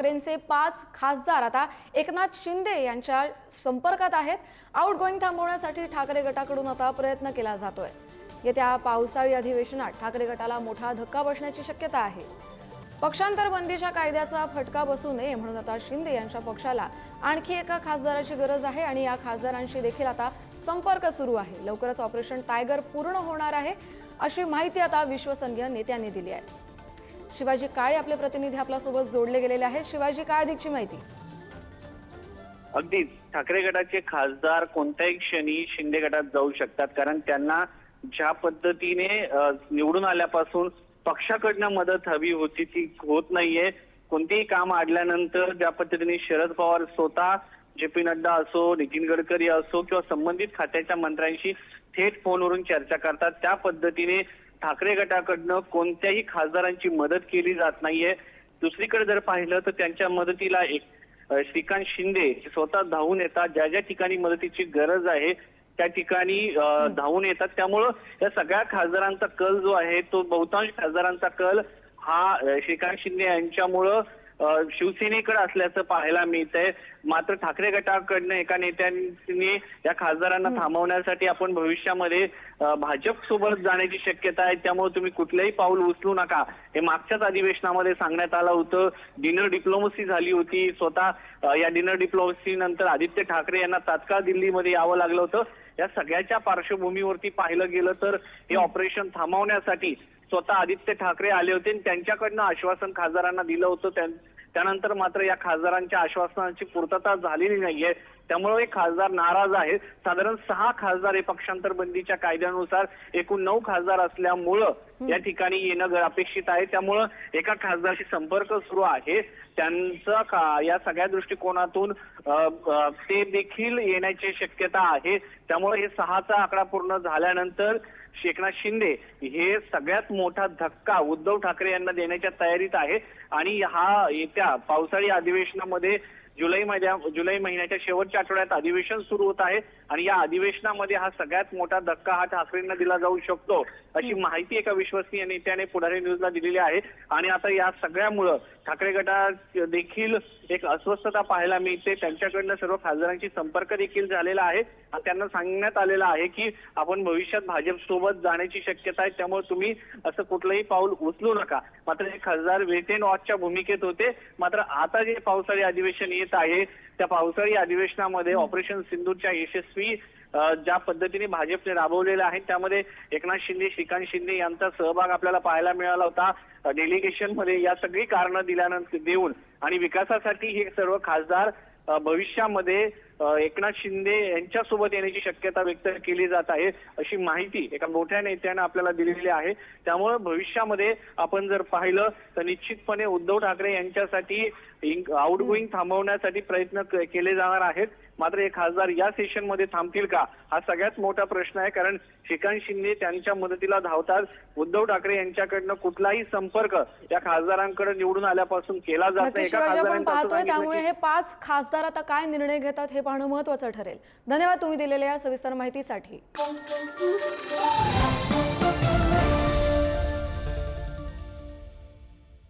ठाकरेंचे पाच खासदार आता एकनाथ शिंदे यांच्या संपर्कात आहेत. आउट गोईंग थांबवण्यासाठी ठाकरे गटाकडून आता प्रयत्न केला जातोय. येत्या पावसाळी अधिवेशनात ठाकरे गटाला मोठा धक्का बसण्याची शक्यता आहे. पक्षांतर बंदीच्या कायद्याचा फटका बसू नये म्हणून आता शिंदे यांच्या पक्षाला आणखी एका खासदाराची गरज आहे आणि या खासदारांशी देखील आता संपर्क सुरू आहे. लवकरच ऑपरेशन टायगर पूर्ण होणार आहे अशी माहिती आता विश्वसनीय नेत्यांनी दिली आहे. शिवाजी काळे आपले प्रतिनिधी आपल्यासोबत जोडले गेलेले आहेत. शिवाजी काय अधिकची माहिती? अगदीच. ठाकरे गटाचे खासदार कोणत्याही क्षणी शिंदे गटात जाऊ शकतात. कारण त्यांना ज्या पद्धतीने निवडून आल्यापासून पक्षाकडनं मदत हवी होती ती होत नाहीये. कोणतेही काम आडल्यानंतर ज्या पद्धतीने शरद पवार स्वतः जे पी नड्डा असो नितीन गडकरी असो किंवा संबंधित खात्याच्या मंत्र्यांशी थेट फोनवरून चर्चा करतात त्या पद्धतीने ठाकरे गटाकडनं कोणत्याही खासदारांची मदत केली जात नाहीये. दुसरीकडे जर पाहिलं तर त्यांच्या मदतीला एक श्रीकांत शिंदे स्वतः धावून येतात. ज्या ज्या ठिकाणी मदतीची गरज आहे त्या ठिकाणी धावून येतात. त्यामुळं या सगळ्या खासदारांचा कल जो आहे तो बहुतांश खासदारांचा कल हा श्रीकांत शिंदे यांच्यामुळं शिवसेनेकडे असल्याचं पाहायला मिळतंय. मात्र ठाकरे गटाकडनं एका नेत्यांनी या खासदारांना थांबवण्यासाठी आपण भविष्यामध्ये भाजप सोबत जाण्याची शक्यता आहे. त्यामुळे तुम्ही कुठलंही पाऊल उचलू नका. हे मागच्याच अधिवेशनामध्ये सांगण्यात आलं होतं. डिनर डिप्लोमसी झाली होती. स्वतः या डिनर डिप्लोमसी नंतर आदित्य ठाकरे यांना तात्काळ दिल्लीमध्ये यावं लागलं होतं. या सगळ्याच्या पार्श्वभूमीवरती पाहिलं गेलं तर हे ऑपरेशन थांबवण्यासाठी स्वतः आदित्य ठाकरे आले होते. आणि त्यांच्याकडनं आश्वासन खासदारांना दिलं होतं. त्यां- त्यानंतर मात्र या खासदारांच्या आश्वासनाची पूर्तता झालेली नाहीये. त्यामुळे हे खासदार नाराज आहेत. साधारण सहा खासदार हे पक्षांतर बंदीच्या कायद्यानुसार एकूण नऊ खासदार असल्यामुळं या ठिकाणी येणं अपेक्षित आहे. त्यामुळं एका खासदाराशी संपर्क सुरू आहे. त्यांचं का- या सगळ्या दृष्टिकोनातून ते देखील येण्याची शक्यता आहे. त्यामुळे हे सहाचा आकडा पूर्ण झाल्यानंतर एकनाथ शिंदे हे सगळ्यात मोठा धक्का उद्धव ठाकरे यांना देण्याच्या तयारीत आहे. आणि हा येत्या पावसाळी अधिवेशनामध्ये जुलै महिन्या जुलै महिन्याच्या शेवटच्या आठवड्यात अधिवेशन सुरू होत आहे. आणि या अधिवेशनामध्ये हा सगळ्यात मोठा धक्का हा ठाकरेंना दिला जाऊ शकतो अशी माहिती एका विश्वसनीय नेत्याने पुढारी न्यूजला दिलेली आहे. आणि आता या सगळ्यामुळं ठाकरे गटात देखील एक अस्वस्थता पाहायला मिळते. त्यांच्याकडनं सर्व खासदारांशी संपर्क देखील झालेला आहे. आणि त्यांना सांगण्यात आलेलं आहे की आपण भविष्यात भाजप सोबत जाण्याची शक्यता आहे. त्यामुळे तुम्ही असं कुठलंही पाऊल उचलू नका. मात्र हे खासदार वेटेन वॉचच्या भूमिकेत होते. मात्र आता जे पावसाळी अधिवेशन येत आहे त्या पावसाळी अधिवेशनामध्ये ऑपरेशन सिंधूच्या यशस्वी ज्या पद्धतीने भाजपने राबवलेलं आहे त्यामध्ये एकनाथ शिंदे श्रीकांत शिंदे यांचा सहभाग आपल्याला पाहायला मिळाला होता. डेलिगेशनमध्ये या सगळी कारणं दिल्यानंतर देऊन आणि विकासासाठी हे सर्व खासदार भविष्यामध्ये एकनाथ शिंदे यांच्यासोबत येण्याची शक्यता व्यक्त केली जात आहे अशी माहिती एका मोठ्या नेत्यानं आपल्याला दिलेली आहे. त्यामुळे भविष्यामध्ये आपण जर पाहिलं तर निश्चितपणे उद्धव ठाकरे यांच्यासाठी आउट गोईंग थांबवण्यासाठी प्रयत्न केले जाणार आहेत. मात्र हे खासदार या सेशनमध्ये थांबतील का? हा सगळ्यात मोठा प्रश्न आहे कारण श्रीकांत शिंदे त्यांच्या मदतीला धावतात. उद्धव ठाकरे यांच्याकडनं कुठलाही संपर्क या खासदारांकडे निवडून आल्यापासून केला जात नाही. एका त्यामुळे हे पाच खासदार आता काय निर्णय घेतात हे पाहणं महत्वाचं ठरेल. धन्यवाद तुम्ही दिलेल्या या सविस्तर माहितीसाठी.